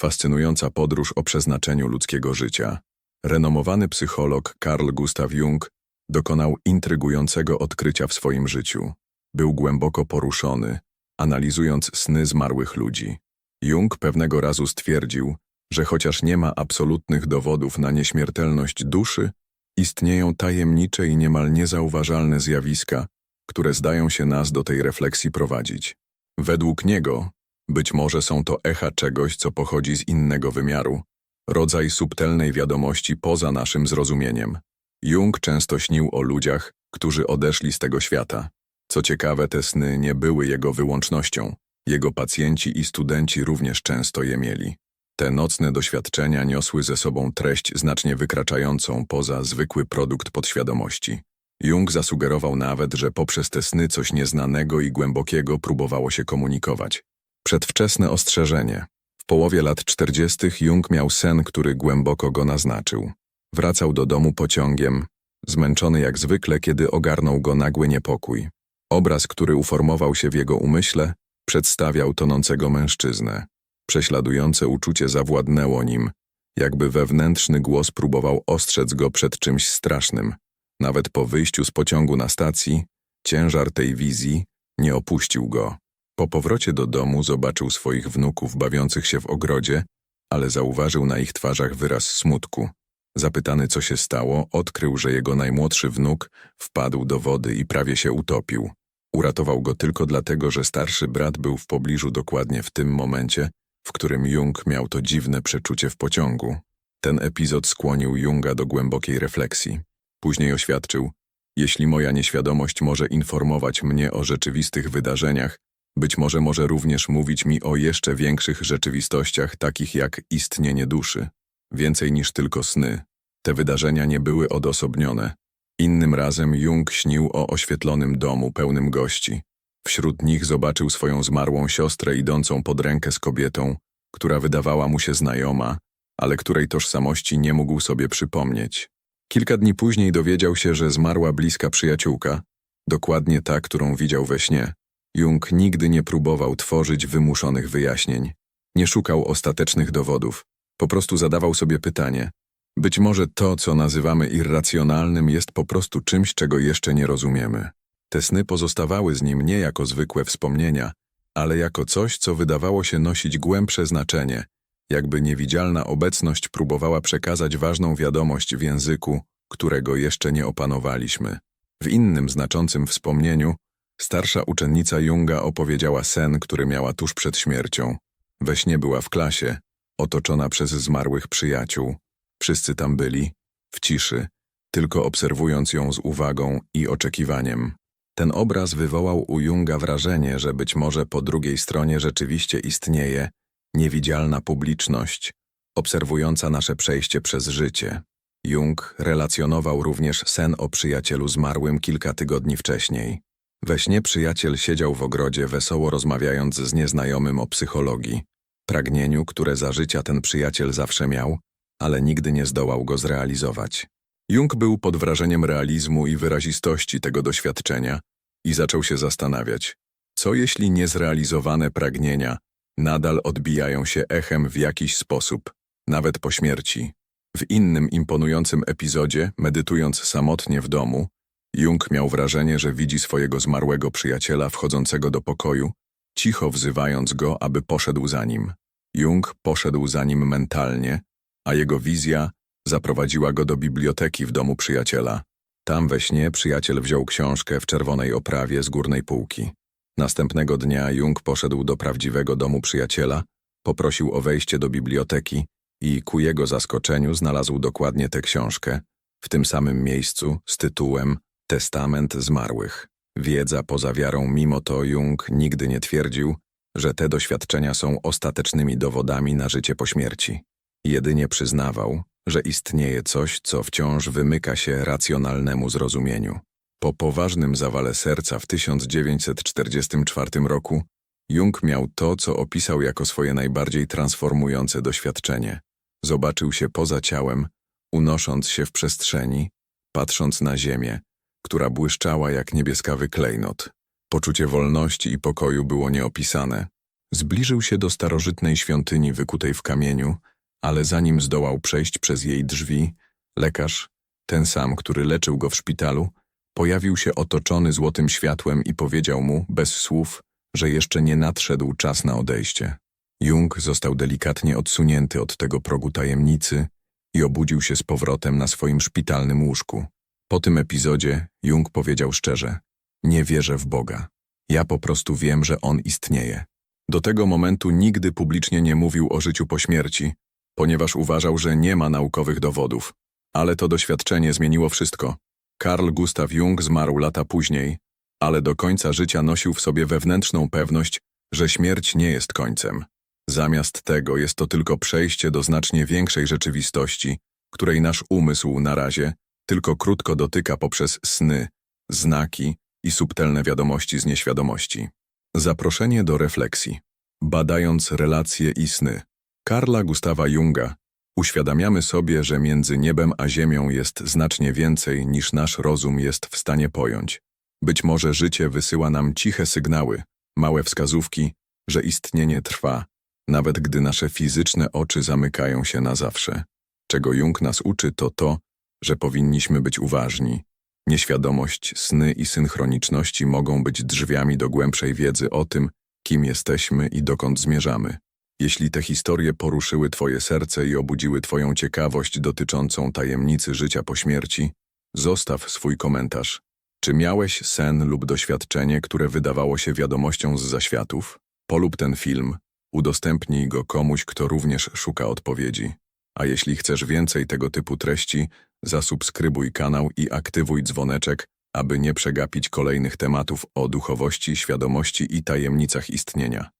Fascynująca podróż o przeznaczeniu ludzkiego życia. Renomowany psycholog Carl Gustav Jung dokonał intrygującego odkrycia w swoim życiu. Był głęboko poruszony, analizując sny zmarłych ludzi. Jung pewnego razu stwierdził, że chociaż nie ma absolutnych dowodów na nieśmiertelność duszy, istnieją tajemnicze i niemal niezauważalne zjawiska, które zdają się nas do tej refleksji prowadzić. Według niego, być może są to echa czegoś, co pochodzi z innego wymiaru, rodzaj subtelnej wiadomości poza naszym zrozumieniem. Jung często śnił o ludziach, którzy odeszli z tego świata. Co ciekawe, te sny nie były jego wyłącznością. Jego pacjenci i studenci również często je mieli. Te nocne doświadczenia niosły ze sobą treść znacznie wykraczającą poza zwykły produkt podświadomości. Jung zasugerował nawet, że poprzez te sny coś nieznanego i głębokiego próbowało się komunikować. Przedwczesne ostrzeżenie. W połowie lat 40. Jung miał sen, który głęboko go naznaczył. Wracał do domu pociągiem, zmęczony jak zwykle, kiedy ogarnął go nagły niepokój. Obraz, który uformował się w jego umyśle, przedstawiał tonącego mężczyznę. Prześladujące uczucie zawładnęło nim, jakby wewnętrzny głos próbował ostrzec go przed czymś strasznym. Nawet po wyjściu z pociągu na stacji, ciężar tej wizji nie opuścił go. Po powrocie do domu zobaczył swoich wnuków bawiących się w ogrodzie, ale zauważył na ich twarzach wyraz smutku. Zapytany, co się stało, odkrył, że jego najmłodszy wnuk wpadł do wody i prawie się utopił. Uratował go tylko dlatego, że starszy brat był w pobliżu dokładnie w tym momencie, w którym Jung miał to dziwne przeczucie w pociągu. Ten epizod skłonił Junga do głębokiej refleksji. Później oświadczył, jeśli moja nieświadomość może informować mnie o rzeczywistych wydarzeniach, być może może również mówić mi o jeszcze większych rzeczywistościach, takich jak istnienie duszy. Więcej niż tylko sny. Te wydarzenia nie były odosobnione. Innym razem Jung śnił o oświetlonym domu pełnym gości. Wśród nich zobaczył swoją zmarłą siostrę idącą pod rękę z kobietą, która wydawała mu się znajoma, ale której tożsamości nie mógł sobie przypomnieć. Kilka dni później dowiedział się, że zmarła bliska przyjaciółka, dokładnie ta, którą widział we śnie. Jung nigdy nie próbował tworzyć wymuszonych wyjaśnień. Nie szukał ostatecznych dowodów. Po prostu zadawał sobie pytanie. Być może to, co nazywamy irracjonalnym, jest po prostu czymś, czego jeszcze nie rozumiemy. Te sny pozostawały z nim nie jako zwykłe wspomnienia, ale jako coś, co wydawało się nosić głębsze znaczenie, jakby niewidzialna obecność próbowała przekazać ważną wiadomość w języku, którego jeszcze nie opanowaliśmy. W innym znaczącym wspomnieniu starsza uczennica Junga opowiedziała sen, który miała tuż przed śmiercią. We śnie była w klasie, otoczona przez zmarłych przyjaciół. Wszyscy tam byli, w ciszy, tylko obserwując ją z uwagą i oczekiwaniem. Ten obraz wywołał u Junga wrażenie, że być może po drugiej stronie rzeczywiście istnieje niewidzialna publiczność, obserwująca nasze przejście przez życie. Jung relacjonował również sen o przyjacielu zmarłym kilka tygodni wcześniej. We śnie przyjaciel siedział w ogrodzie, wesoło rozmawiając z nieznajomym o psychologii, pragnieniu, które za życia ten przyjaciel zawsze miał, ale nigdy nie zdołał go zrealizować. Jung był pod wrażeniem realizmu i wyrazistości tego doświadczenia i zaczął się zastanawiać, co jeśli niezrealizowane pragnienia nadal odbijają się echem w jakiś sposób, nawet po śmierci. W innym imponującym epizodzie, medytując samotnie w domu, Jung miał wrażenie, że widzi swojego zmarłego przyjaciela wchodzącego do pokoju, cicho wzywając go, aby poszedł za nim. Jung poszedł za nim mentalnie, a jego wizja zaprowadziła go do biblioteki w domu przyjaciela. Tam we śnie przyjaciel wziął książkę w czerwonej oprawie z górnej półki. Następnego dnia Jung poszedł do prawdziwego domu przyjaciela, poprosił o wejście do biblioteki i ku jego zaskoczeniu znalazł dokładnie tę książkę, w tym samym miejscu z tytułem Testament zmarłych. Wiedza poza wiarą, mimo to Jung nigdy nie twierdził, że te doświadczenia są ostatecznymi dowodami na życie po śmierci. Jedynie przyznawał, że istnieje coś, co wciąż wymyka się racjonalnemu zrozumieniu. Po poważnym zawale serca w 1944 roku Jung miał to, co opisał jako swoje najbardziej transformujące doświadczenie. Zobaczył się poza ciałem, unosząc się w przestrzeni, patrząc na ziemię, która błyszczała jak niebieskawy klejnot. Poczucie wolności i pokoju było nieopisane. Zbliżył się do starożytnej świątyni wykutej w kamieniu, ale zanim zdołał przejść przez jej drzwi, lekarz, ten sam, który leczył go w szpitalu, pojawił się otoczony złotym światłem i powiedział mu, bez słów, że jeszcze nie nadszedł czas na odejście. Jung został delikatnie odsunięty od tego progu tajemnicy i obudził się z powrotem na swoim szpitalnym łóżku. Po tym epizodzie Jung powiedział szczerze: Nie wierzę w Boga. Ja po prostu wiem, że On istnieje. Do tego momentu nigdy publicznie nie mówił o życiu po śmierci, ponieważ uważał, że nie ma naukowych dowodów. Ale to doświadczenie zmieniło wszystko. Carl Gustav Jung zmarł lata później, ale do końca życia nosił w sobie wewnętrzną pewność, że śmierć nie jest końcem. Zamiast tego jest to tylko przejście do znacznie większej rzeczywistości, której nasz umysł na razie tylko krótko dotyka poprzez sny, znaki i subtelne wiadomości z nieświadomości. Zaproszenie do refleksji. Badając relacje i sny Karla Gustawa Junga, uświadamiamy sobie, że między niebem a ziemią jest znacznie więcej niż nasz rozum jest w stanie pojąć. Być może życie wysyła nam ciche sygnały, małe wskazówki, że istnienie trwa, nawet gdy nasze fizyczne oczy zamykają się na zawsze. Czego Jung nas uczy, to to, że powinniśmy być uważni. Nieświadomość, sny i synchroniczności mogą być drzwiami do głębszej wiedzy o tym, kim jesteśmy i dokąd zmierzamy. Jeśli te historie poruszyły Twoje serce i obudziły Twoją ciekawość dotyczącą tajemnicy życia po śmierci, zostaw swój komentarz. Czy miałeś sen lub doświadczenie, które wydawało się wiadomością z zaświatów? Polub ten film, udostępnij go komuś, kto również szuka odpowiedzi. A jeśli chcesz więcej tego typu treści, zasubskrybuj kanał i aktywuj dzwoneczek, aby nie przegapić kolejnych tematów o duchowości, świadomości i tajemnicach istnienia.